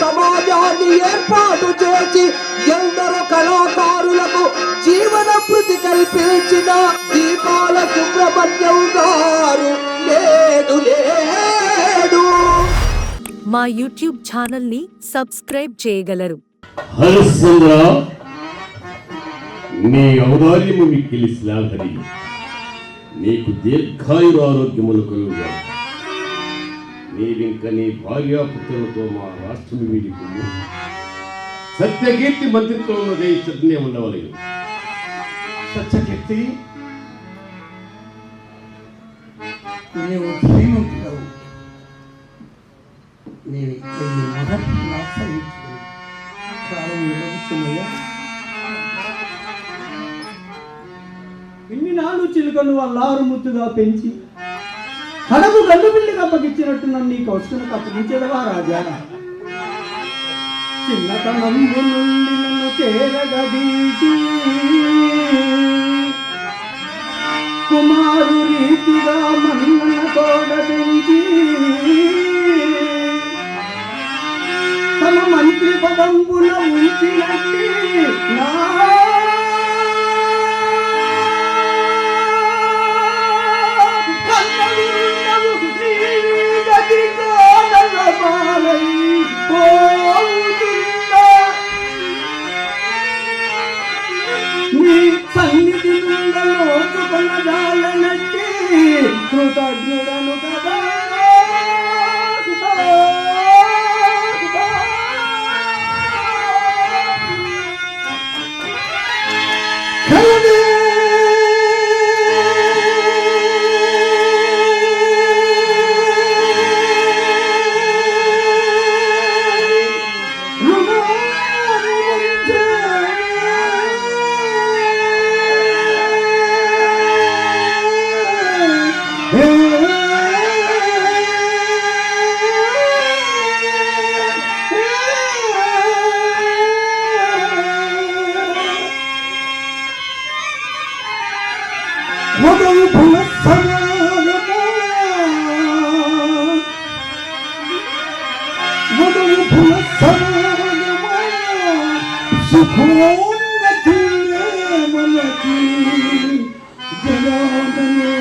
సమాజాన్ని ఏర్పాటు చేసి ఎందరో కళాకారులకు జీవన భృతి కల్పించిన దీపాల సుబ్రహ్మణ్యం గారు. లేడు లేడు మా యూట్యూబ్ ఛానల్ని సబ్స్క్రైబ్ చేయగలరు. హరిశ్చంద్ర నీ ఔదార్యము మిక్కిలి శ్లాఘని నీకు దీర్ఘాయుర ఆరోగ్యములు కలుగుగా నీవింక నీ భార్యాపుత్రులతో మా రాష్ట్రం వీడికి సత్యకీర్తి మంత్రిత్వంలో జయించటనే ఉండవలేదు. సత్యకీర్తి నీవు శ్రీమంతుడవు కాలం విడవచ్చుమయ్యా ఇన్ని నాడు చిలుకను అల్లారు ముద్దుగా పెంచి కడకు గండు బిల్లిగా అప్పగించినట్టు నన్ను నీకు అవసరం అప్పగించేదవా రాజా? చిన్నతనం నుండి నన్ను చేరగదీసి కుమారు రీతిగా మన్నన తోడ తమ మంత్రి పదంబున ఉంచినట్టి నా नोटा नोटा नोटा Amen.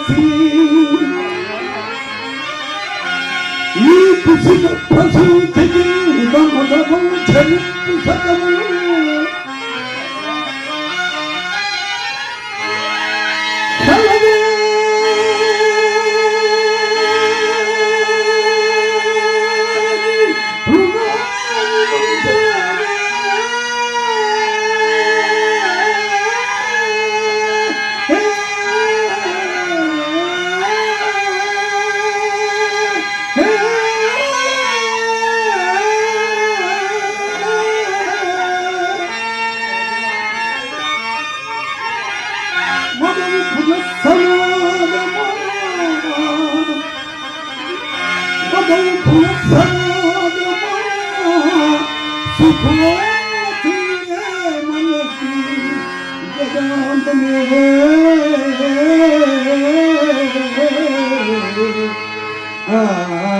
పటుకున్నారసి ఈ కుసిత ప్రసూతికి ఇదమదము చరిత్ర ah. ah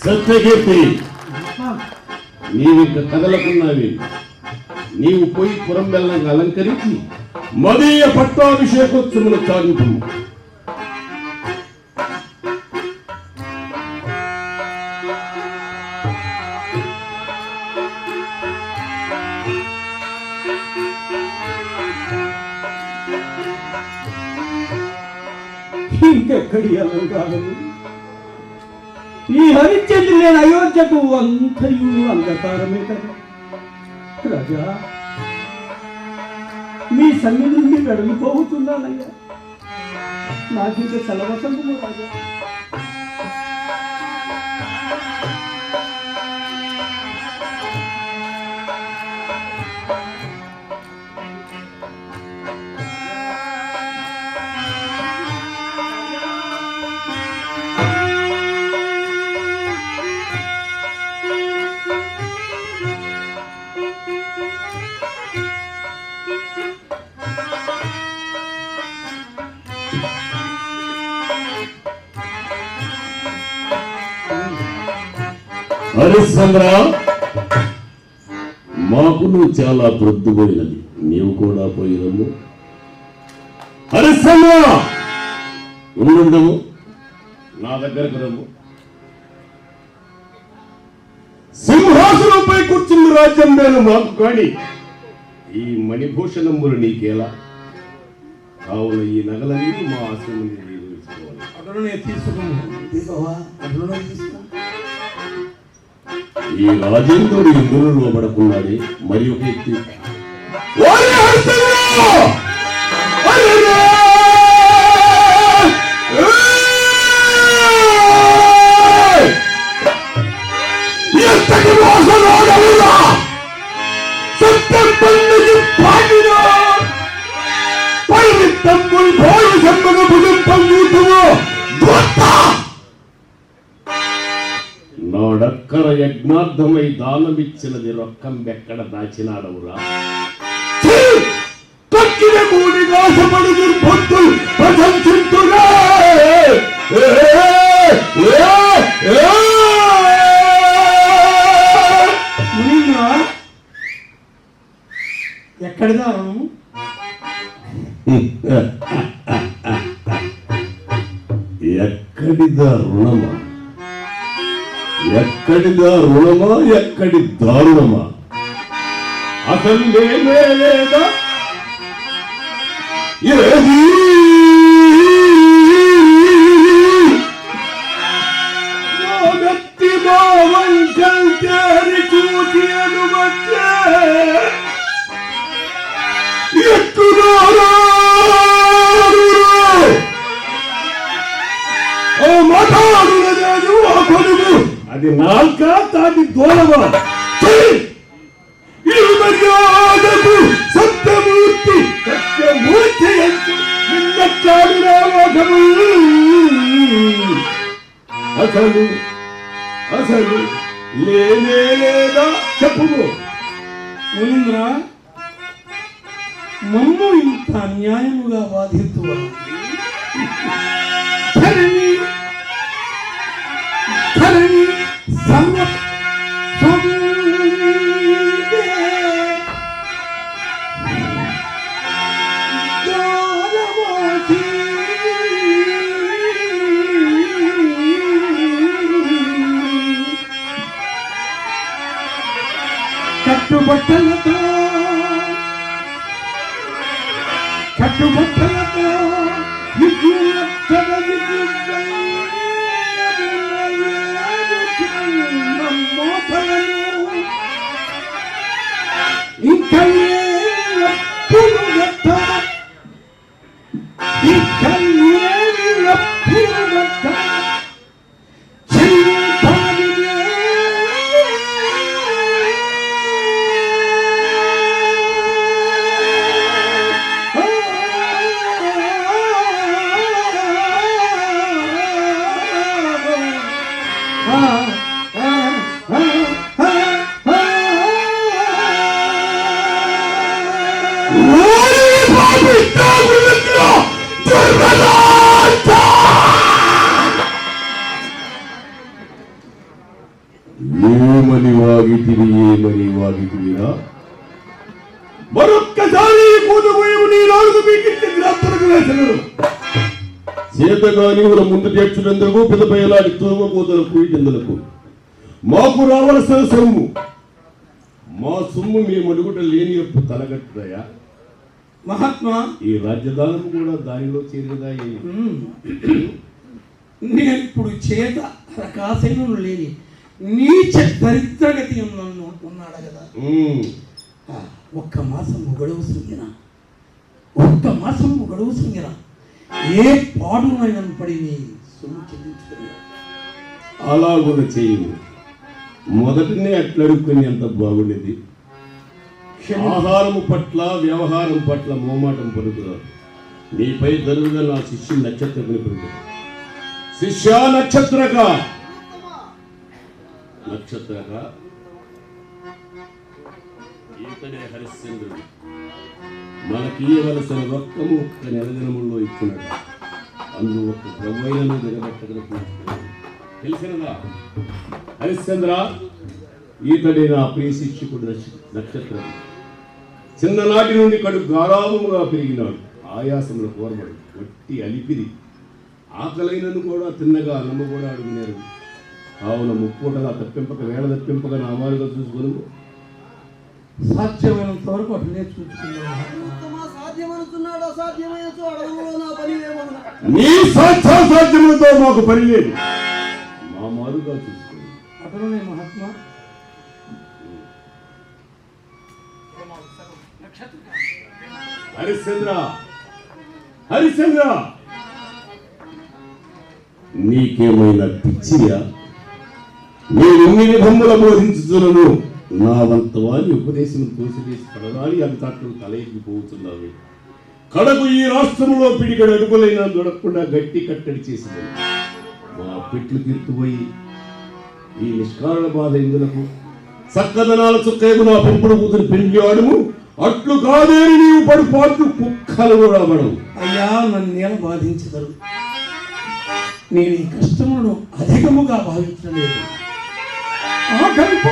సత్యకీర్తి నీవింక కదలకున్నావి. నీవు పోయి పురం బెల్లంగా అలంకరించి మదీయ పట్టాభిషేకోత్సములు సాధింపు ఇంకెక్కడి అలంకారము ఈ హరిచంద్రు నేను అయోధ్యకు అంతయు అంధకారమే కదా రాజా మీ సన్ని నుండి వెడలిపోతున్నానయ్యా నాకింక సెలవసంతము రాజా. హరిశ్చంద్ర మాకు నువ్వు చాలా ప్రొద్దుపోయినది నీవు కూడా పోయినము హరిశ్చంద్ర! ఉండుండము. నా దగ్గరకు రమ్ము. సింహాసనంపై కూర్చున్న రాజ్యం నేను మాకు కాని ఈ మణిభూషణములు నీకేలా? కావున ఈ నగలన్నీ మా ఆశ్రమం తీసుకోవాలి. అటులోనే తీసుకున్నాను ఈ రాజేంద్రుడు ఇందులో లోబడకున్నాడే మరి ఒక వ్యక్తి. నాడక్కర యజ్ఞార్థమై దానమిచ్చినది రొక్కం బెక్కడ దాచినాడవురా ఛీ! కక్కిన కూడి నాశపడుగు పొద్దులు ప్రశంసింతురా ఏ! ఏ! ఏ! మునీంద్ర ఎక్కడి దారుణము ఎక్కడిదా రుణమా ఎక్కడిదా రుణమా ఎక్కడి దారుణమా? అసలు లేనే లేదా? ఏది మోగత్తి అది నాల్క ఈ మర్యాదకు సత్యమూర్తి సత్యమూర్తి అసలు అసలు లేనే లేదా చెప్పుము. మునీంద్ర మమ్ము ఇంత అన్యాయముగా బాధితువా? ధరణి ధరణి సర్వ సంవిదే. దానవాసి. కట్టుబట్టలతో కట్టుబట్టలతో విద్యుత్తర చేతగాని ఊర ముందు చేర్చునందుకు పిదపయ్యలాంటి తూగు కూతురు పూజందులకు మాకు రావలసిన సొమ్ము. మా సొమ్ము మీ మడుగుట లేని యొక్క తలగట్టుదయా? మహాత్మా! ఈ రాజధానం కూడా దానిలో చేరినదా నేను ఇప్పుడు చేత రకాశైన లేని నీచ దరిద్రగతి నన్ను ఉన్నాడు కదా ఒక్క మాసం గడువు సుంగిన ఒక్క మాసం గడువు సుంగిన ఏ పాడునైనా పడి నీ సొమ్ము చెల్లించుకున్నా అలా కూడా చేయము మొదటనే అట్లడుక్కుని ఎంత బాగుండేది ఆహారము పట్ల వ్యవహారం పట్ల మోమాటం పలుకుతారు నీపై దరువుగా నా శిష్యు నక్షత్రకుని పలుకుతారు శిష్య నక్షత్రక. నక్షత్రక. ఈతడే హరిశ్చంద్రుడు మనకి ఇవ్వవలసిన రొక్కము ఒక్క నెల దినముల్లో ఇచ్చినాడు అందు ఒక్క ప్రవైనను దిగబెట్టగల తెలిసినదా? హరిశ్చంద్ర ఈతడే నా ప్రియ శిక్షకుడు నక్షత్రం. చిన్ననాటి నుండి కడు గారాభముగా పెరిగినాడు. ఆయాసములు కోరబడు వట్టి అలిపిరి. ఆకలైనను కూడా తిన్నగా అన్నము కూడా అడుగునేరు కావున ముప్పూటగా తప్పింపక వేళ తప్పింపక నా వారుగా చూసుకొని సాధ్యమైనంత వరకు అట్లనే చూసుకున్నాను ఉత్తమ సాధ్యమనుతున్నాడు అసాధ్యమైన అడగలో నా పని ఏమన్నా? నీ సాధ్యాసాధ్యములతో మాకు పని లేదు. మా మారుగా చూసుకోండి అతనునే మహాత్మా. హరిశ్చంద్ర! హరిశ్చంద్ర! నీకేమైనా పిచ్చియా నేను ఎన్ని విధముల బోధించుతున్నాను నా వంత వారి ఉపదేశం తోసివేసి పడదాని అవి తట్లు తలెక్కిపోతున్నావు కడకు ఈ రాష్ట్రంలో పిడికడు అడుగులైనా దొరకకుండా గట్టి కట్టడి చేసింది మా పెట్లు తీర్తుపోయి ఈ నిష్కారణ బాధ ఇందులకు చక్కదనాల చుక్కేపు నా పెంపుడు కూతురు పెళ్ళి ఆడుము. అట్లు కాదేని నీవు పడు పాటు కుక్కలు కూడా పడవు అయ్యా నన్నేల బాధించదరు నేను ఈ కష్టములను అధికముగా భావించలేదు. ఆకల్ప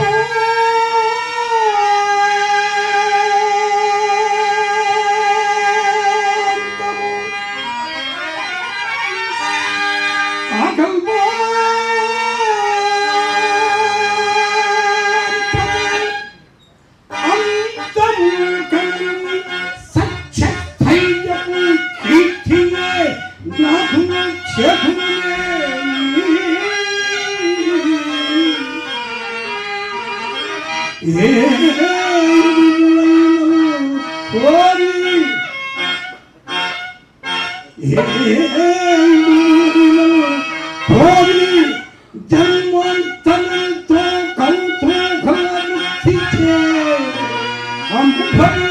I'm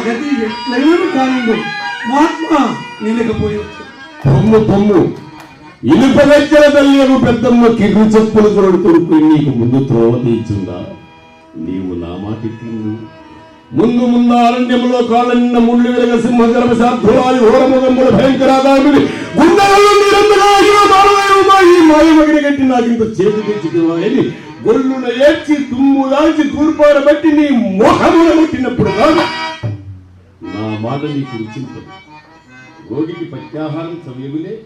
గతి గది ఎట్లయినా కానివ్వు. మహాత్మ నిలకపోయవచ్చు పొమ్ము పొమ్ము ఇనుప గజ్జల తల్లియకు పెద్దమ్మ కిర్రు చెప్పులు కొడుకు నీకు ముందు త్రోవ తీర్చుందా? నీవు నా మాట ముందు ముందు అరణ్యంలో కాళ్ళ ముళ్ళు విరగ సింహ గర్భ శార్థులాది హోరముగముల భయంకరాదాముడి గుండెలలో నిరంతరం ఆగిన మానవయుమా ఈ నాకింత చేతి తెచ్చుకువా గొల్లున ఏడ్చి తుమ్ము దాల్చి తూర్పార బట్టి నీ మొహమున ముట్టినప్పుడు కాదు. బాధ నీకు రుచింపదు రోగికి ప్రత్యాహారం సమయములే.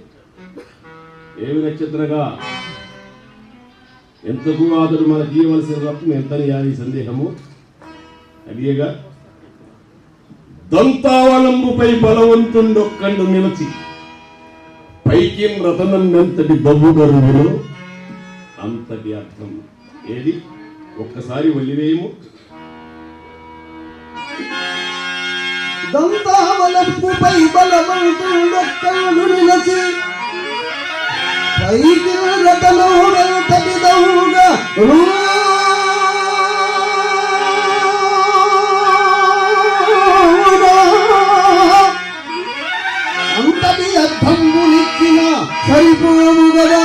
ఏమి నక్షత్రగా? ఎంతకు అతడు మన తీయవలసిన రక్తం ఎంతని అని సందేహము? అడిగేగా దంతావలంబుపై బలవంతుండొక్కండు నిలచి పైకి రతనం ఎంతటి బొబ్బుగరువులో అంతటి అర్థం ఏది? ఒక్కసారి వల్లివేయము. దంతావలంపుపై బలవంతుడొక్కడు నిలచి పైకి రతనోడంతటి అంతటి అర్థంబునిచ్చిన సరిపోవు కదా